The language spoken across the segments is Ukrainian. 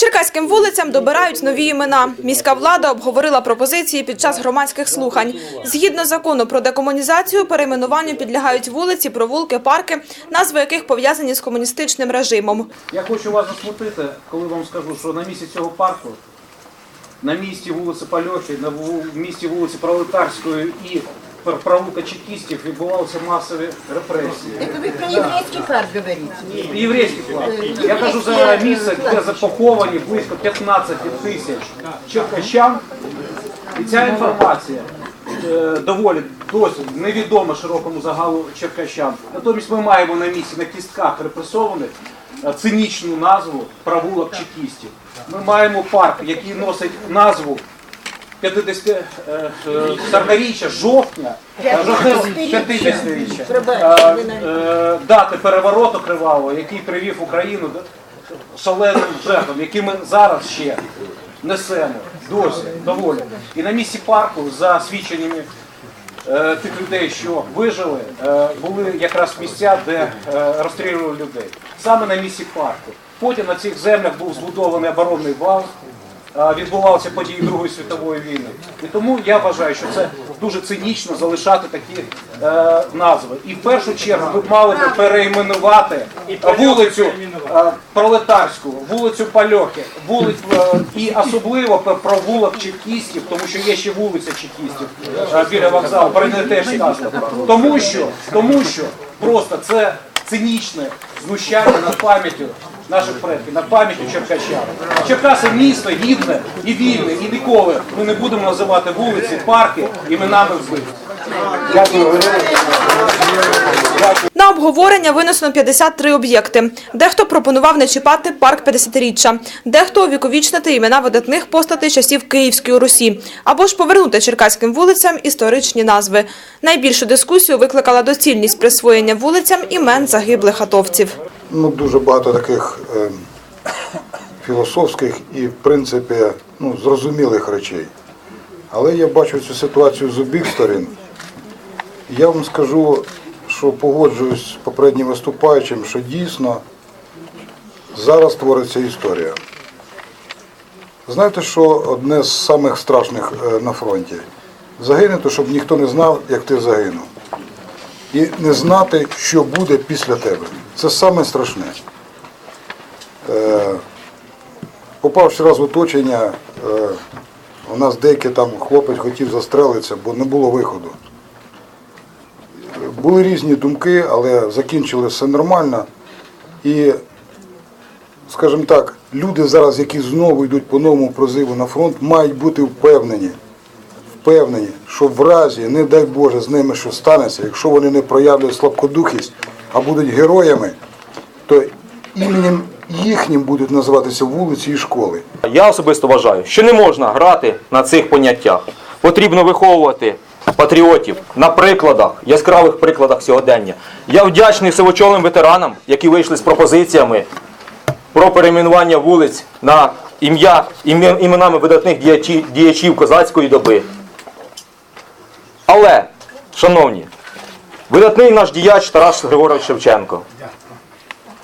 Черкаським вулицям добирають нові імена. Міська влада обговорила пропозиції під час громадських слухань. Згідно закону про декомунізацію, перейменуванню підлягають вулиці, провулки, парки, назви яких пов'язані з комуністичним режимом. Я хочу вас засмутити, коли вам скажу, що на місці цього парку, на місці вулиці Польохи, на місці вулиці Пролетарської і пр- провулка чекістів відбувалися масові репресії. Это вы про еврейский парк говорите. Єврейський план. Я кажу за місце, де запоховані близько 15 тисяч черкащан. І ця інформація е, доволі досі невідома широкому загалу черкащан. Натомість ми маємо на місці на кістках репресованих е, цинічну назву провулок чекістів. Ми маємо парк, який носить назву 50 е, е, 40-річчя жовтня, е, жовтневого 50-річчя е, е, дати перевороту кривавого, який привів Україну шаленим жертвам, які ми зараз ще несемо досі доволі. І на місці парку, за свідченнями е, тих людей, що вижили, е, були якраз місця, де е, розстрілювали людей. Саме на місці парку. Потім на цих землях був збудований оборонний вал, е, відбувалися події Другої світової війни. І тому я вважаю, що це дуже цинічно залишати такі е, назви. І в першу чергу ми б мали би перейменувати вулицю е, Пролетарську, вулицю Пальохи, вулицю е, і особливо про провулок Чекістів, тому що є ще вулиця Чекістів е, біля вокзалу, про неї теж сказано. Тому що, тому що просто це цинічне знущання над пам'яттю наших предків, над пам'яттю черкащан. Черкаси місто гідне і вільне, і ніколи ми не будемо називати вулиці, парки іменами вбивців. На обговорення винесено 53 об'єкти. Дехто пропонував не чіпати парк 50-річчя, дехто увіковічнити імена видатних постатей часів Київської Русі, або ж повернути черкаським вулицям історичні назви. Найбільшу дискусію викликала доцільність присвоєння вулицям імен загиблих атовців. Ну, дуже багато таких е, філософських і, в принципі, ну, зрозумілих речей. Але я бачу цю ситуацію з обох сторін. Я вам скажу, що погоджуюсь з попереднім виступаючим, що дійсно зараз твориться історія. Знаєте, що одне з самих страшних е, на фронті? Загинути, щоб ніхто не знав, як ти загинув і не знати, що буде після тебе. Це саме страшне. Е, попавши раз в оточення, е, у нас деякий там хлопець хотів застрелитися, бо не було виходу. Були різні думки, але закінчили все нормально. І, скажімо так, люди зараз, які знову йдуть по новому прозиву на фронт, мають бути впевнені впевнені, що в разі, не дай Боже, з ними що станеться, якщо вони не проявлять слабкодухість, а будуть героями, то іменем їхнім будуть називатися вулиці і школи. Я особисто вважаю, що не можна грати на цих поняттях. Потрібно виховувати патріотів на прикладах, яскравих прикладах сьогодення. Я вдячний сивочолим ветеранам, які вийшли з пропозиціями про перейменування вулиць на ім'я іменами видатних діячів козацької доби. Але, шановні, видатний наш діяч Тарас Григорович Шевченко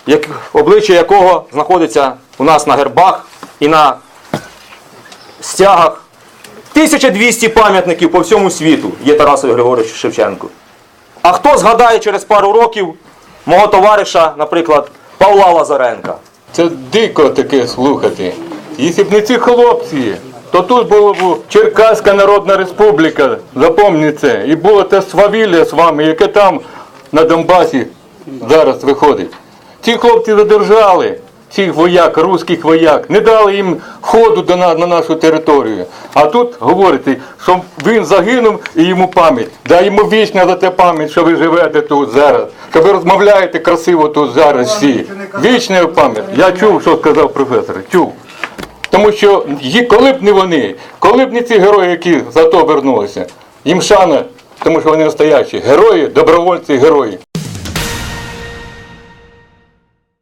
як, обличчя якого знаходиться у нас на гербах і на стягах. 1200 пам'ятників по всьому світу є Тарасу Григоровичу Шевченку. А хто згадає через пару років мого товариша, наприклад, Павла Лазаренка? Це дико таке слухати. Якщо б не ці хлопці, то тут була б Черкаська Народна Республіка, це. І було те свавілля з вами, яке там на Донбасі зараз виходить. Ці хлопці задержали цих вояк, русських вояк, не дали їм ходу до на, на нашу територію. А тут говорите, що він загинув і йому пам'ять. Дай йому вічна за те пам'ять, що ви живете тут зараз, що ви розмовляєте красиво тут зараз всі. Вічна пам'ять. Я чув, що сказав професор. Чув. Тому що коли б не вони, коли б не ці герої, які за то вернулися, їм шана, тому що вони настоящі. Герої, добровольці, герої.